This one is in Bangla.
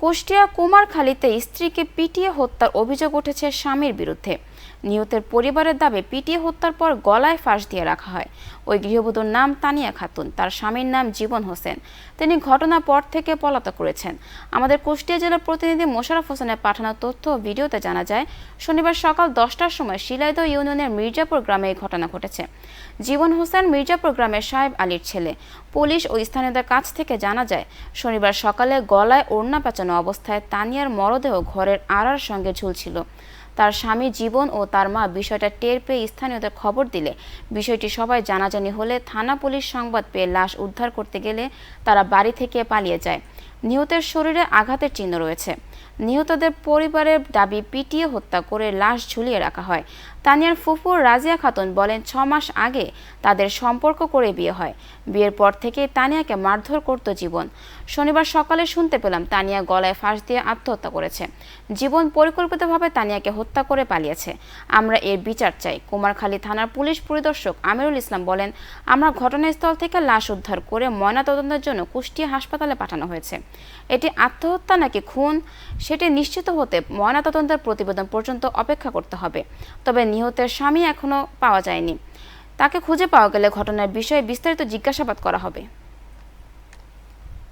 কুষ্টিয়া কুমারখালীতে স্ত্রীকে পিটিয়ে হত্যার অভিযোগ উঠেছে স্বামীর বিরুদ্ধে। নিহতের পরিবারের দাবি, পিটিয়ে হত্যার পর গলায় ফাঁস দিয়ে রাখা হয়। ওই গৃহবধূর নাম তানিয়া খাতুন। তার স্বামীর নাম জীবন হোসেন। তিনি ঘটনার পর থেকে পলাতক করেছেন আমাদের কুষ্টিয়া জেলার প্রতিনিধি মোশারফ হোসেনের পাঠানো তথ্য ও ভিডিওতে জানা যায়, শনিবার সকাল দশটার সময় শিলাইদহ ইউনিয়নের মির্জাপুর গ্রামে এই ঘটনা ঘটেছে। জীবন হোসেন মির্জাপুর গ্রামের সাহেব আলীর ছেলে। পুলিশ ও স্থানীয়দের কাছ থেকে জানা যায়, শনিবার সকালে গলায় ওড়না পেঁচানো অবস্থায় তানিয়ার মরদেহ ঘরের আড়ার সঙ্গে ঝুলছিল। তার স্বামী জীবন ও তার মা বিষয়টা টের পেয়ে স্থানীয়দের খবর দিলে। বিষয়টি সবাই জানাজানি হলে থানা পুলিশ সংবাদ পেয়ে লাশ উদ্ধার করতে গেলে তারা বাড়ি থেকে পালিয়ে যায়। নিহতের শরীরে আঘাতের চিহ্ন রয়েছে। নিহতদের পরিবারের দাবি, পিটিয়ে হত্যা করে লাশ ঝুলিয়ে রাখা হয়। তানিয়ার ফুফু রাজিয়া খাতুন বলেন ছ মাস আগে তাদের সম্পর্ক করে বিয়ে হয়। বিয়ের পর থেকে তানিয়াকে মারধর করত জীবন। শনিবার সকালে শুনতে পেলাম, তানিয়া গলায় ফাঁস দিয়ে আত্মহত্যা করেছে। জীবন পরিকল্পিতভাবে তানিয়াকে হত্যা করে পালিয়েছে। আমরা এর বিচার চাই, কুমারখালী থানার পুলিশ পরিদর্শক আমিরুল ইসলাম বলেন, আমরা ঘটনাস্থল থেকে লাশ উদ্ধার করে ময়নাতদন্তের জন্য কুষ্টিয়া হাসপাতালে পাঠানো হয়েছে। এটি আত্মহত্যা নাকি খুন, সেটি নিশ্চিত হতে ময়নাতদন্তের প্রতিবেদন পর্যন্ত অপেক্ষা করতে হবে। তবে নিহতের স্বামী এখনও পাওয়া যায়নি। তাকে খুঁজে পাওয়া গেলে ঘটনার বিষয়ে বিস্তারিত জিজ্ঞাসাবাদ করা হবে।